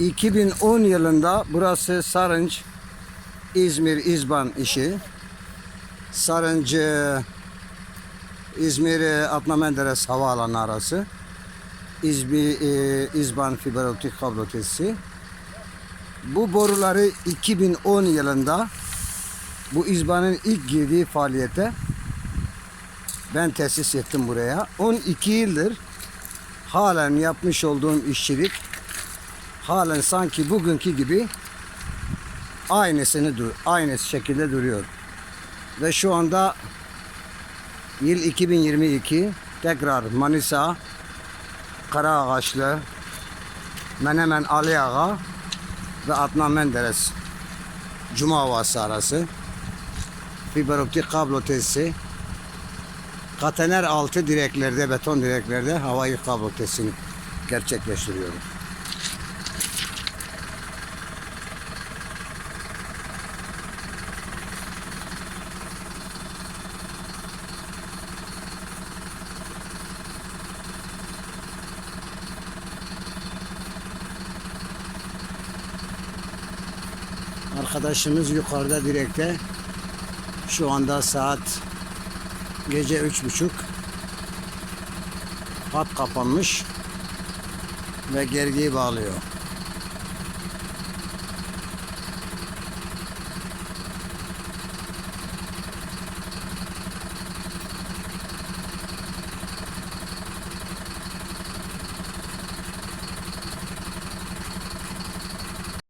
2010 yılında burası Sarınç İzmir İzban işi. Sarınç e, İzmir e, Adnan Menderes Havaalanı arası. İzmir e, İzban fiber optik kablo tesisi. Bu boruları 2010 yılında bu İzban'ın ilk girdiği faaliyete ben tesis ettim buraya. 12 yıldır halen yapmış olduğum işçilik halen sanki bugünkü gibi aynısını aynı şekilde duruyor. Ve şu anda yıl 2022 tekrar Manisa Karaağaçlı Menemen Ali Ağa ve Adnan Menderes Cuma Ovası arası fiber optik kablo tesisi katener altı direklerde beton direklerde havai kablo tesisini gerçekleştiriyorum. Arkadaşımız yukarıda direkte. Şu anda saat gece üç buçuk. Hat kapanmış ve gergiyi bağlıyor.